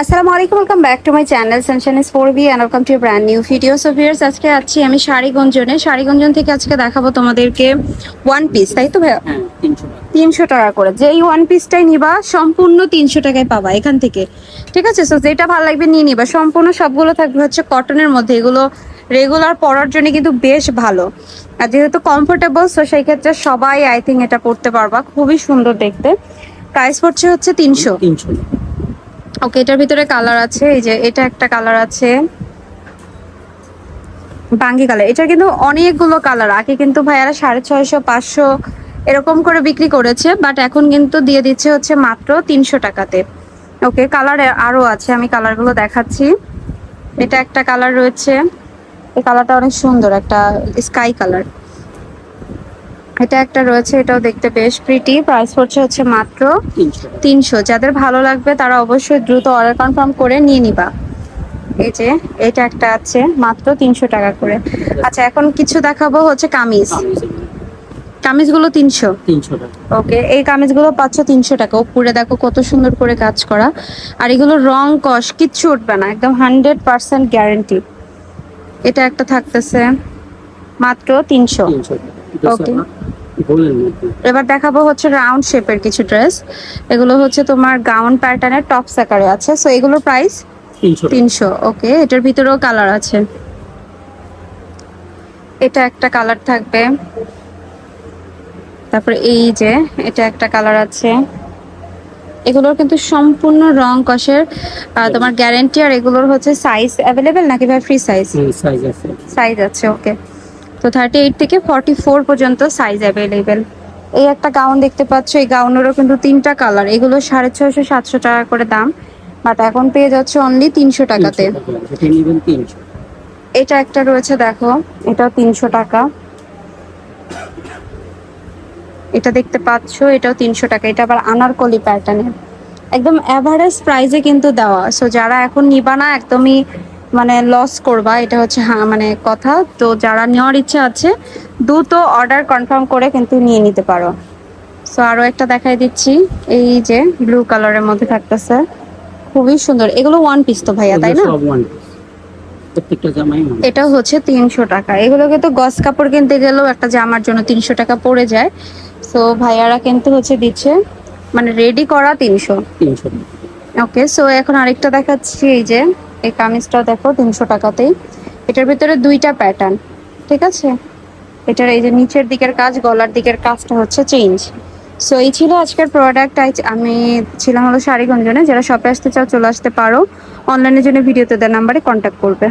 আসসালামু আলাইকুম welcome back to my channel sunshine is four B and welcome to brand new video so viewers আজকে আছি আমি শাড়িগঞ্জনে। শাড়িগঞ্জন থেকে আজকে দেখাবো তোমাদেরকে ওয়ান পিস তাই তো ভাইয়া? হ্যাঁ তিনশো টাকা। করে। যেই ওয়ান পিসটাই নিবা সম্পূর্ণ তিনশো টাকায় পাবা এখান থেকে। ঠিক আছে? সো যেটা ভালো লাগবে নিয়ে নিবা। সম্পূর্ণ সবগুলো থাকবে হচ্ছে কটনের মধ্যে। এগুলো রেগুলার পরার জন্য কিন্তু বেশ ভালো। আর যেহেতু কমফোর্টেবল সো সেই ক্ষেত্রে সবাই আই থিঙ্ক এটা পরতে পারবা। খুবই সুন্দর দেখতে। প্রাইস পড়ছে হচ্ছে তিনশো। তিনশো ওকে এটার ভিতরে কালার আছে, এই যে এটা একটা কালার আছে। বাঙ্গি কালার এটা কিন্তু অনেকগুলো কালার আগে কিন্তু ভাইয়ারা সাড়ে ছয়শো, পাঁচশো এরকম করে বিক্রি করেছে বাট এখন কিন্তু দিয়ে দিচ্ছে হচ্ছে মাত্র তিনশো টাকাতে। ওকে কালার আরও আছে, আমি কালারগুলো দেখাচ্ছি। এটা একটা কালার রয়েছে। এই কালারটা অনেক সুন্দর, একটা স্কাই কালার এটা একটা রয়েছে এটাও দেখতে বেশ প্রিটি প্রাইস পড়ছে হচ্ছে মাত্র তিনশো যাদের ভালো লাগবে তারা অবশ্যই দ্রুত অর্ডার কনফার্ম করে নিয়ে নিবা। এই যে এটা একটা আছে মাত্র তিনশো টাকা করে। আচ্ছা এখন কিছু দেখাবো হচ্ছে কামিজ। কামিজগুলো তিনশো? ওকে এই কামিজগুলো পাচ্ছ তিনশো টাকা। উপরে দেখো কত সুন্দর করে কাজ করা। আর এগুলো রং কস কিচ্ছু উঠবে না একদম হান্ড্রেড পার্সেন্ট গ্যারেন্টি এটা একটা থাকতেছে মাত্র তিনশো। এবার দেখাবো হচ্ছে রাউন্ড শেপের কিছু ড্রেস এগুলো হচ্ছে তোমার গাউন প্যাটার্নের টপ সাকারে আছে। সো এগুলোর প্রাইস তিনশো ওকে এটার ভিতরেও কালার আছে। এটা একটা কালার থাকবে। তারপরে এই যে এটা একটা কালার আছে। এগুলোর কিন্তু সম্পূর্ণ রং কষের তোমার গ্যারেন্টি আর এগুলোর হচ্ছে সাইজ অ্যাভেলেবেল নাকি ভাই ফ্রি সাইজ সাইজ আছে। সাইজ আছে ওকে তো থার্টি এইট থেকে ফর্টি ফোর পর্যন্ত সাইজ অ্যাভেলেবেল এই একটা গাউন দেখতে পাচ্ছ এই গাউনেরও কিন্তু তিনটা কালার এগুলো সাড়ে ছয়শো সাতশো টাকা করে দাম। বাট এখন পেয়ে যাচ্ছে অনলি তিনশো টাকাতে। এটা একটা রয়েছে দেখো। এটাও তিনশো টাকা। এটা দেখতে পাচ্ছ এটাও তিনশো টাকা। এটা আবার আনারকলি প্যাটার্নের একদম অ্যাভারেজ প্রাইসে কিন্তু দেওয়া। সো যারা এখন নিবা না একদমই মানে লস করবা এটা হচ্ছে হ্যাঁ মানে কথা। তো যারা নেওয়ার ইচ্ছা আছে দ্রুত অর্ডার কনফার্ম করে কিন্তু নিয়ে নিতে পারো। সো আরও একটা দেখাই দিচ্ছি এই যে ব্লু কালারের মধ্যে থাকতেছে। খুবই সুন্দর। এগুলো ওয়ান পিস তো ভাইয়া তাই না? এটা হচ্ছে তিনশো টাকা। এগুলোকে তো গস কাপড় কিনতে গেলেও একটা জামার জন্য তিনশো টাকা পড়ে যায়। সো ভাইয়ারা কিন্তু হচ্ছে দিচ্ছে মানে রেডি করা তিনশো। তিনশো। ওকে সো এখন আরেকটা দেখাচ্ছি এই যে এই কামিজটা দেখো তিনশো টাকাতেই। এটার ভিতরে দুইটা প্যাটার্ন ঠিক আছে? এটার এই যে নিচের দিকের কাজ, গলার দিকের কাজটা হচ্ছে চেঞ্জ সো এই ছিল আজকের প্রোডাক্ট আমি ছিলাম হলো শাড়িগঞ্জনে যারা শপে আসতে চাও, চলে আসতে পারো। অনলাইনের জন্য ভিডিওতে দেওয়ার নাম্বারে কন্ট্যাক্ট করবে।